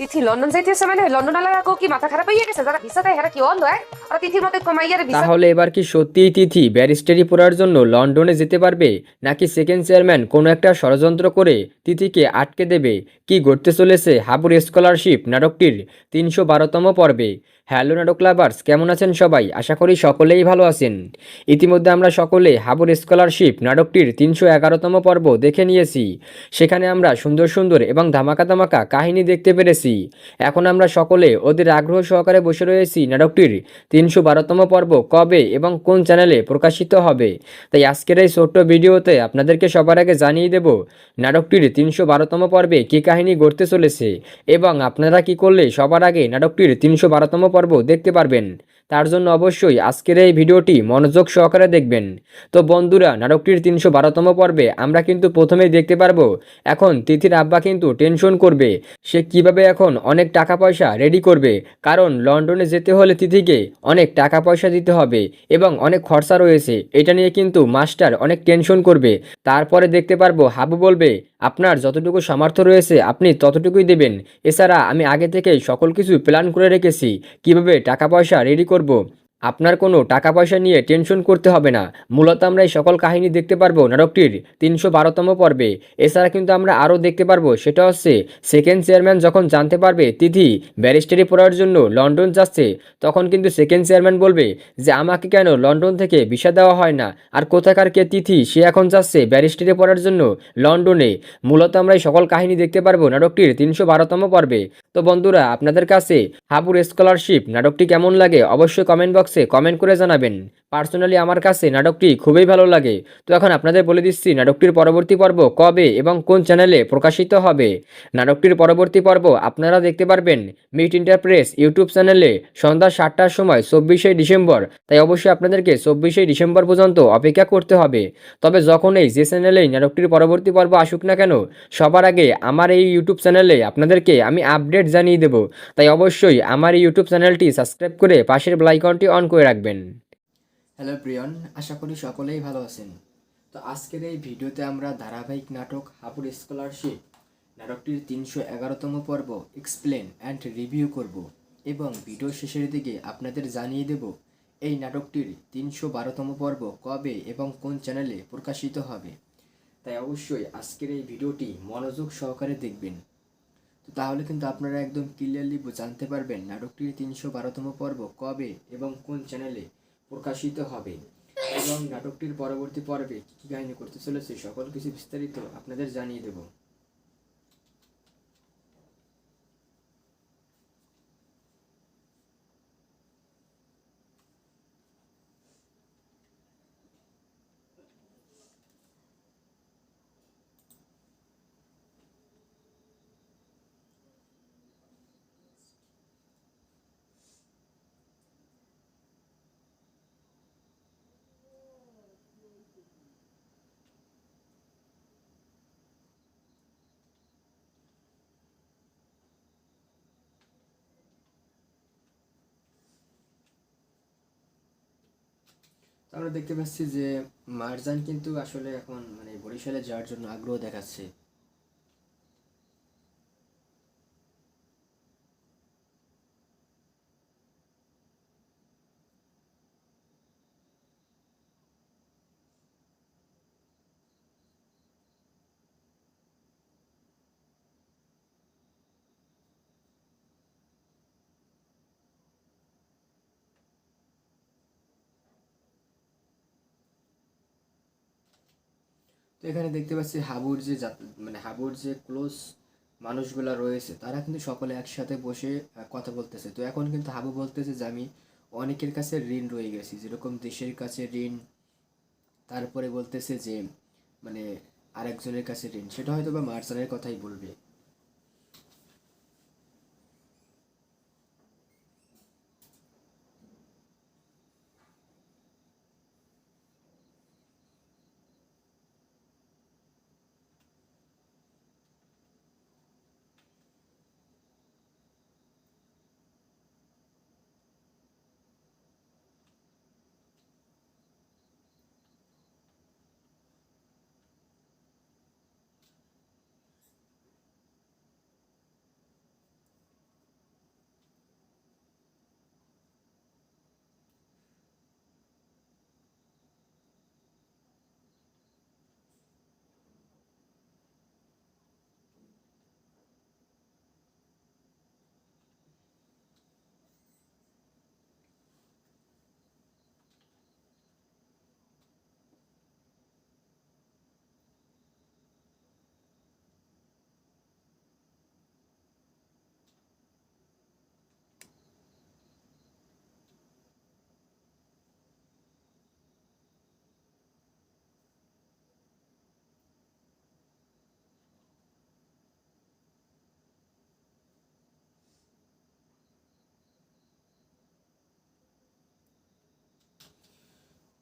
তিথি London মানে London কি মাথা খারাপ গেছে? যারা ভিসা দেয় হেরা কি অন্ধ হয় আর তিথির মতো ভিসা তাহলে এবার কি সত্যিই তিথি ব্যারিস্টারি পড়ার জন্য লন্ডনে যেতে পারবে, নাকি সেকেন্ড চেয়ারম্যান কোনো একটা ষড়যন্ত্র করে তিথিকে আটকে দেবে? কি ঘটতে চলেছে হাবুর স্কলারশিপ নাটকটির তিনশো বারোতম পর্বে। হ্যালো নাটক লাভার্স, কেমন আছেন সবাই? আশা করি সকলেই ভালো আছেন। ইতিমধ্যে আমরা সকলে হাবুর স্কলারশিপ নাটকটির তিনশো এগারোতম পর্ব দেখে নিয়েছি। সেখানে আমরা সুন্দর সুন্দর এবং ধামাকা ধামাকা কাহিনী দেখতে পেরেছি। এখন আমরা সকলে ওদের আগ্রহ সহকারে বসে রয়েছি নাটকটির তিনশো বারোতম পর্ব কবে এবং কোন চ্যানেলে প্রকাশিত হবে। তাই আজকের এই ছোট্ট ভিডিওতে আপনাদেরকে সবার আগে জানিয়ে দেব, নাটকটির তিনশো বারোতম পর্বে কী কাহিনী গড়তে চলেছে এবং আপনারা কি করলে সবার আগে নাটকটির তিনশো বারোতম পর্ব দেখতে পারবেন। তার জন্য অবশ্যই আজকের এই ভিডিওটি মনোযোগ সহকারে দেখবেন তো বন্ধুরা, নাটকটির তিনশো বারোতম পর্বে আমরা কিন্তু প্রথমেই দেখতে পারব, এখন তিথির আব্বা কিন্তু টেনশন করবে, সে কীভাবে এখন অনেক টাকা পয়সা রেডি করবে, কারণ লন্ডনে যেতে হলে তিথিকে অনেক টাকা পয়সা দিতে হবে এবং অনেক খরচা রয়েছে, এটা নিয়ে কিন্তু মাস্টার অনেক টেনশন করবে তারপরে দেখতে পারব, হাবু বলবে, আপনার যতটুকু সামর্থ্য রয়েছে আপনি ততটুকুই দেবেন, এছাড়া আমি আগে থেকেই সকল কিছু প্ল্যান করে রেখেছি, কীভাবে টাকা পয়সা রেডি করব। করব? আপনার কোনো টাকা পয়সা নিয়ে টেনশন করতে হবে না। মূলত আমরা এই সকল কাহিনী দেখতে পারব নাটকটির তিনশো বারোতম পর্বে। এছাড়া কিন্তু আমরা আরও দেখতে পারব, সেটা হচ্ছে সেকেন্ড চেয়ারম্যান যখন জানতে পারবে তিথি ব্যারিস্টারি পড়ার জন্য লন্ডন যাচ্ছে, তখন কিন্তু সেকেন্ড চেয়ারম্যান বলবে যে, আমাকে কেন লন্ডন থেকে ভিসা দেওয়া হয় না? আর কোথাকার কে তিথি? সে এখন যাচ্ছে ব্যারিস্টারি পড়ার জন্য লন্ডনে। মূলত আমরা এই সকল কাহিনী দেখতে পারব নাটকটির তিনশো বারোতম পর্বে। তো বন্ধুরা, আপনাদের কাছে হাবুর স্কলারশিপ নাটকটি কেমন লাগে অবশ্যই কমেন্ট বক্সে কমেন্ট করে জানাবেন। পার্সোনালি আমার কাছে নাটকটি খুবই ভালো লাগে। তো এখন আপনাদের বলে দিচ্ছি, নাটকটির পরবর্তী পর্ব কবে এবং কোন চ্যানেলে প্রকাশিত হবে? নাটকটির পরবর্তী পর্ব আপনারা দেখতে পারবেন মিট ইন্টারপ্রেস ইউটিউব চ্যানেলে সন্ধ্যা সাতটার সময়, চব্বিশে ডিসেম্বর। তাই অবশ্যই আপনাদেরকে চব্বিশে ডিসেম্বর পর্যন্ত অপেক্ষা করতে হবে। তবে যখনই যে চ্যানেলেই নাটকটির পরবর্তী পর্ব আসুক না কেন, সবার আগে আমার এই ইউটিউব চ্যানেলে আপনাদেরকে আমি আপডেট জানিয়ে দেব। তাই অবশ্যই আমার এই ইউটিউব চ্যানেলটি সাবস্ক্রাইব করে পাশের বেলাইকনটি অন করে রাখবেন। হ্যালো প্রিয়ন, আশা করি সকলেই ভালো আছেন। তো আজকের এই ভিডিওতে আমরা ধারাবাহিক নাটক হাপুর স্কলারশিপ, নাটকটির তিনশো এগারোতম পর্ব এক্সপ্লেন অ্যান্ড রিভিউ করব এবং ভিডিও শেষের দিকে আপনাদের জানিয়ে দেব এই নাটকটির তিনশো বারোতম পর্ব কবে এবং কোন চ্যানেলে প্রকাশিত হবে। তাই অবশ্যই আজকের এই ভিডিওটি মনোযোগ সহকারে দেখবেন। তো তাহলে কিন্তু আপনারা একদম ক্লিয়ারলি জানতে পারবেন নাটকটির তিনশো বারোতম পর্ব কবে এবং কোন চ্যানেলে প্রকাশিত হবে। এবং নাটকটির পরবর্তী পর্বে কী কাহিনী করতে চলেছে, সকল কিছু বিস্তারিত আপনাদের জানিয়ে দেব। আমরা দেখতে পাচ্ছি যে মারজান কিন্তু আসলে এখন মানে বরিশালে যাওয়ার জন্য আগ্রহ দেখাচ্ছে। তো এখানে দেখতে পাচ্ছি হাবুর যে মানে হাবুর যে ক্লোজ মানুষগুলো রয়েছে, তারা কিন্তু সকলে একসাথে বসে কথা বলতেছে। তো এখন কিন্তু হাবু বলতেছে যে, আমি অনেকের কাছে ঋণ রয়ে গেছি, যেরকম দেশের কাছে ঋণ, তারপরে বলতেছে যে মানে আরেকজনের কাছে ঋণ। সেটা হয়তো বা মার্জানের কথাই বলবে।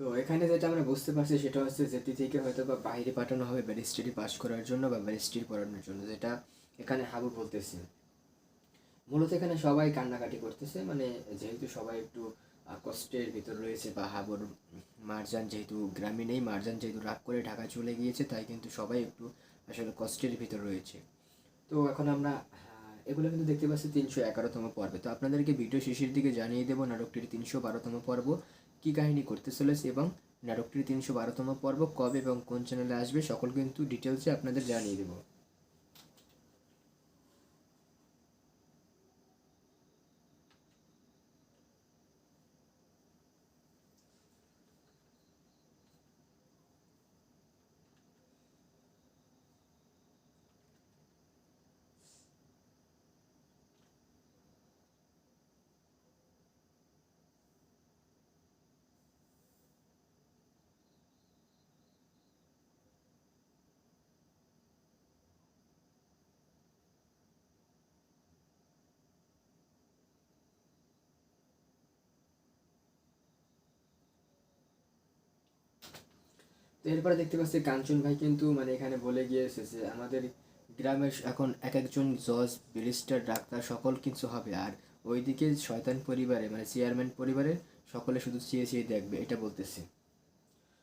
তো এখানে যেটা আমরা বুঝতে পারছি সেটা হচ্ছে যে তিথিকে হয়তো বা বাইরে পাঠানো হবে, ব্যারিস্টারি পাস করার জন্য বা ব্যারিস্টারি পড়ানোর জন্য, যেটা এখানে হাবু বলতেছে। মূলত এখানে সবাই কান্নাকাটি করতেছে মানে যেহেতু সবাই একটু কষ্টের ভিতর রয়েছে বা হাবুর মারজান যেহেতু গ্রামে নেই, মারজান যেহেতু রাগ করে ঢাকা চলে গিয়েছে, তাই কিন্তু সবাই একটু আসলে কষ্টের ভিতর রয়েছে। তো এখন আমরা এগুলো কিন্তু দেখতে পাচ্ছি তিনশো এগারোতম পর্বে। তো আপনাদেরকে ভিডিও শেষের দিকে জানিয়ে দেবো, নাটকটির তিনশো বারোতম পর্ব। কী কাহিনী করতে চলেছে এবং নাটকটির তিনশো বারোতম পর্ব কবে এবং কোন চ্যানেলে আসবে, সকল কিন্তু ডিটেলসে আপনাদের জানিয়ে দেবো। তো এরপরে দেখতে পাচ্ছি কাঞ্চন ভাই কিন্তু মানে এখানে বলে গিয়েছে যে আমাদের গ্রামের এখন এক একজন জজ, ব্যারিস্টার, ডাক্তার সকল কিছু হবে। আর ওইদিকে শয়তান পরিবারে মানে চেয়ারম্যান পরিবারে সকলে শুধু চেয়ে চেয়ে দেখবে, এটা বলতেছে।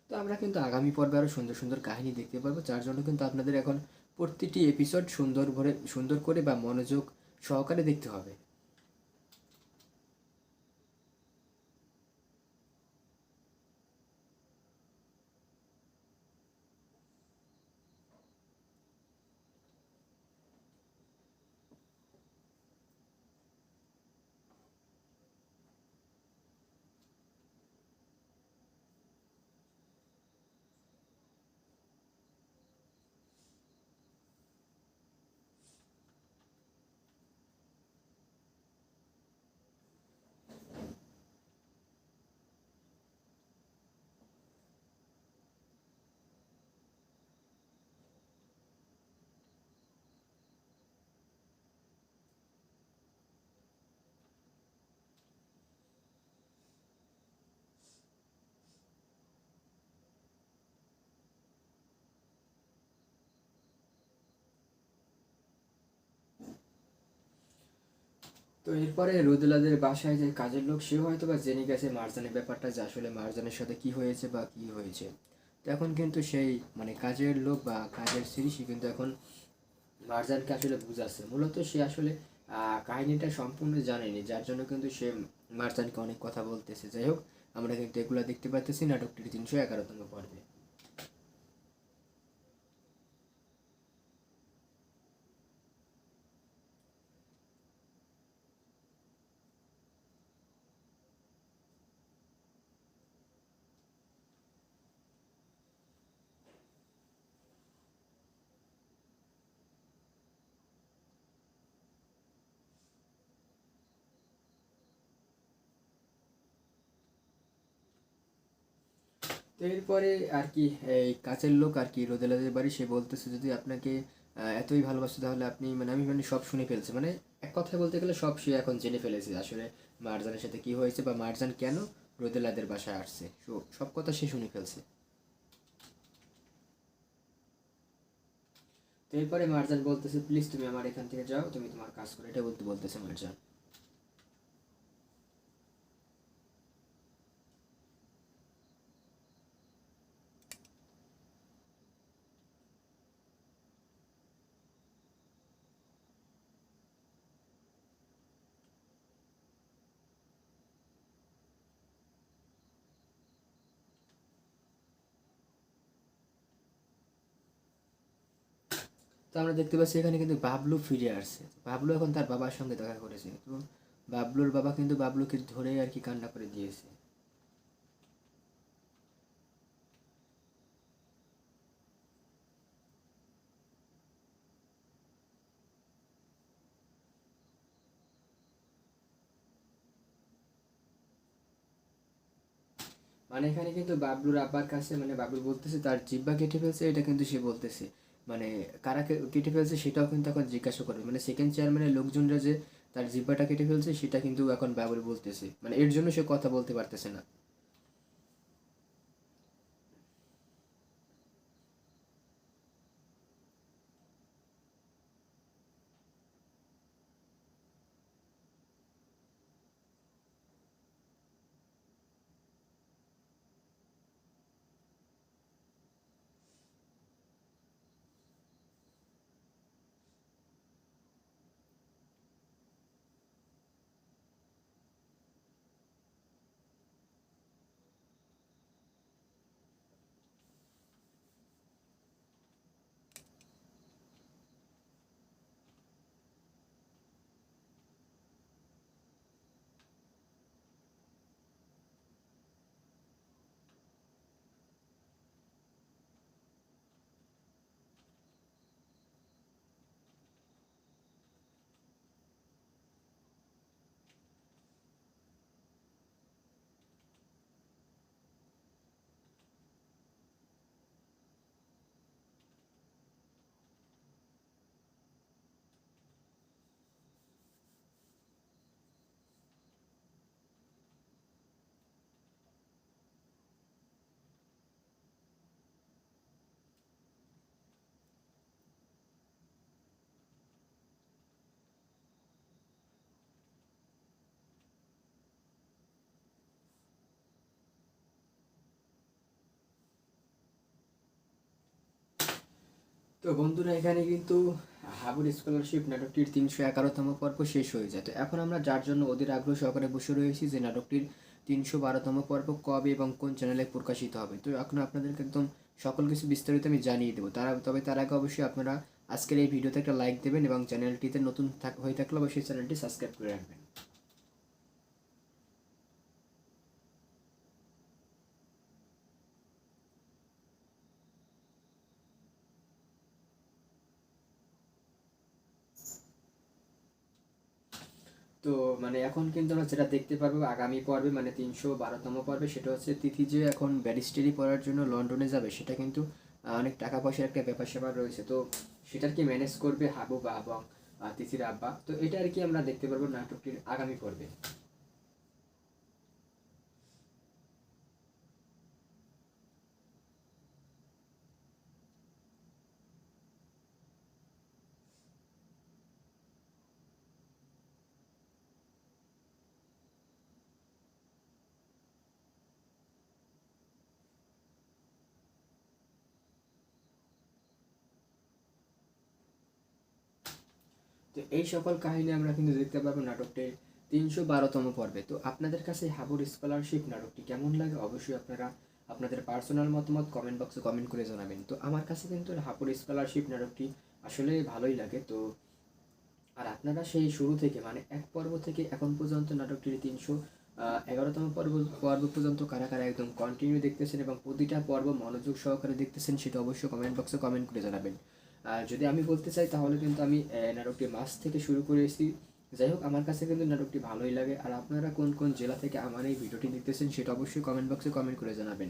তো আমরা কিন্তু আগামী পর্বে আরও সুন্দর সুন্দর কাহিনী দেখতে পারব, যার জন্য কিন্তু আপনাদের এখন প্রতিটি এপিসোড সুন্দর ভরে সুন্দর করে বা মনোযোগ সহকারে দেখতে হবে। তো এরপরে রুদুলাদের বাসায় যে কাজের লোক, সেও হয়তো বা জেনে গেছে মারজানের ব্যাপারটা, যে আসলে মারজানের সাথে কি হয়েছে বা কি হয়েছে। তো এখন কিন্তু সেই মানে কাজের লোক বা কাজের স্ত্রী, সে কিন্তু এখন মারজানকে আসলে বুঝাচ্ছে। মূলত সে আসলে কাহিনীটা সম্পূর্ণ জানেনি, যার জন্য কিন্তু সে মারজানকে অনেক কথা বলতেছে। যাই হোক, আমরা কিন্তু এগুলো দেখতে পাচ্তেছি নাটকটির তিনশো এগারোতম পর্বে। তো এরপরে আর কি এই কাছের লোক আর কি রোদেলাদের বাড়ি, সে বলতেছে যদি আপনাকে এতই ভালোবাসে তাহলে আপনি মানে আমি মানে সব শুনে ফেলছি। মানে এক কথায় বলতে গেলে সব সে এখন জেনে ফেলেছে আসলে মারজানের সাথে কি হয়েছে বা মারজান কেন রোদেলাদের বাসায় আসছে। সব কথা সে শুনে ফেলছে। তো এরপরে মারজান বলতেছে, প্লিজ তুমি আমার এখান থেকে যাও, তুমি তোমার কাজ করো। এটা বলতে বলতেছে মারজান। আমরা দেখতে পাচ্ছি এখানে কিন্তু বাবলু ফিরে আসছে। বাবলু এখন তার বাবার সঙ্গে দেখা করেছে। তো বাবলুর বাবা কিন্তু বাবলুকে ধরে আর কি কান্না করে দিয়েছে। মানে এখানে কিন্তু বাবলুর আব্বার কাছে মানে বাবলু বলতেছে, তার জিব্বা কেটে ফেলছে। এটা কিন্তু সে বলতেছে। মানে কারা কেটে ফেলছে সেটাও কিন্তু এখন জিজ্ঞাসা করবে। মানে সেকেন্ড চেয়ারম্যানের লোকজনরা যে তার জিব্বাটা কেটে ফেলছে, সেটা কিন্তু এখন ব্যবহার বলতেছে। মানে এর জন্য সে কথা বলতে পারতেছে না। তো বন্ধুরা, এখানে কিন্তু হাবুর স্কলারশিপ নাটকটির তিনশো এগারোতম পর্ব শেষ হয়ে যায়। তো এখন আমরা যার জন্য ওদের আগ্রহ সহকারে বসে রয়েছি যে নাটকটির তিনশো বারোতম পর্ব কবে এবং কোন চ্যানেলে প্রকাশিত হবে। তো এখন আপনাদেরকে একদম সকল কিছু বিস্তারিত আমি জানিয়ে দেবো। তারা, তবে তার আগে অবশ্যই আপনারা আজকের এই ভিডিওতে একটা লাইক দেবেন এবং চ্যানেলটিতে নতুন হয়ে থাকলে অবশ্যই চ্যানেলটি সাবস্ক্রাইব করে রাখবেন। তো মানে এখন কিন্তু আমরা যেটা দেখতে পারব আগামী পর্বে মানে তিনশো বারোতম পর্বে সেটা হচ্ছে তিথি যে এখন ব্যারিস্টারি পড়ার জন্য লন্ডনে যাবে, সেটা কিন্তু অনেক টাকা পয়সার একটা ব্যাপার স্যাপার রয়েছে। তো সেটার কি ম্যানেজ করবে হাবু বা এবং তিথির আব্বা? তো এটা আর কি আমরা দেখতে পারব নাটকটির আগামী পর্বে। তো এই সকল কাহিনী আমরা কিন্তু দেখতে পারব নাটকটির তিনশো বারোতম পর্বে। তো আপনাদের কাছে হাবুর স্কলারশিপ নাটকটি কেমন লাগে অবশ্যই আপনারা আপনাদের পার্সোনাল মতামত কমেন্ট বক্সে কমেন্ট করে জানাবেন। তো আমার কাছে কিন্তু হাবুর স্কলারশিপ নাটকটি আসলে ভালোই লাগে। তো আর আপনারা সেই শুরু থেকে মানে এক পর্ব থেকে এখন পর্যন্ত নাটকটির তিনশো এগারোতম পর্ব পর্ব পর্যন্ত কারা কারা একদম কন্টিনিউ দেখতেছেন এবং প্রতিটা পর্ব মনোযোগ সহকারে দেখতেছেন সেটা অবশ্যই কমেন্ট বক্সে কমেন্ট করে জানাবেন। যদি আমি বলতে চাই, তাহলে কিন্তু আমি নাটকটি মাস থেকে শুরু করেছি যাই হোক, আমার কাছে কিন্তু নাটকটি ভালোই লাগে। আর আপনারা কোন কোন জেলা থেকে আমার এই ভিডিওটি দেখতেছেন, সেটা অবশ্যই কমেন্ট বক্সে কমেন্ট করে জানাবেন।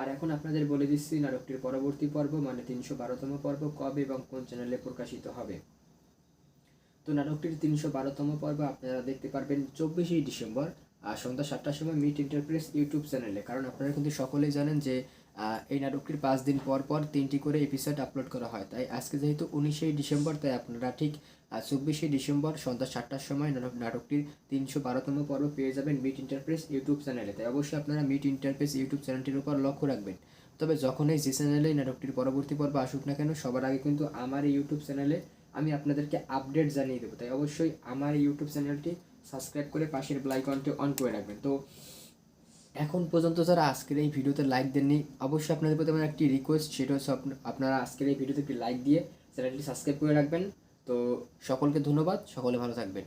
আর এখন আপনাদের বলে দিচ্ছি, নাটকটির পরবর্তী পর্ব মানে তিনশো বারোতম পর্ব, কবে এবং কোন চ্যানেলে প্রকাশিত হবে। তো নাটকটির তিনশো বারোতম পর্ব আপনারা দেখতে পারবেন চব্বিশে ডিসেম্বর আর সন্ধ্যা সাতটার সময় মিট ইন্টারপ্রেস ইউটিউব চ্যানেলে। কারণ আপনারা কিন্তু সকলেই জানেন যে এই নাটকটির পাঁচ দিন পর পর তিনটি করে এপিসোড আপলোড করা হয়। তাই আজকে যেহেতু উনিশে ডিসেম্বর, তাই আপনারা ঠিক চব্বিশে ডিসেম্বর সন্ধ্যা সাতটার সময় নাটক- নাটকটির তিনশো বারোতম পর্ব পেয়ে যাবেন মিট ইন্টারপ্রেস ইউটিউব চ্যানেলে। তাই অবশ্যই আপনারা মিট ইন্টারপ্রেস ইউটিউব চ্যানেলটির উপর লক্ষ্য রাখবেন। তবে যখনই যে চ্যানেলে নাটকটির পরবর্তী পর্ব আসুক না কেন, সবার আগে কিন্তু আমার ইউটিউব চ্যানেলে আমি আপনাদেরকে আপডেট জানিয়ে দেবো। তাই অবশ্যই আমার ইউটিউব চ্যানেলটি সাবস্ক্রাইব করে পাশের ব্লাইকনটি অন করে রাখবেন। তো এখন পর্যন্ত যারা আজকের এই ভিডিওতে লাইক দেননি, অবশ্যই আপনাদের প্রতি আমার একটি রিকোয়েস্ট সেটা হচ্ছে আপনা- আপনারা আজকের এই ভিডিওতে একটি লাইক দিয়ে চ্যানেলটি সাবস্ক্রাইব করে রাখবেন। তো সকলকে ধন্যবাদ, সকলে ভালো থাকবেন।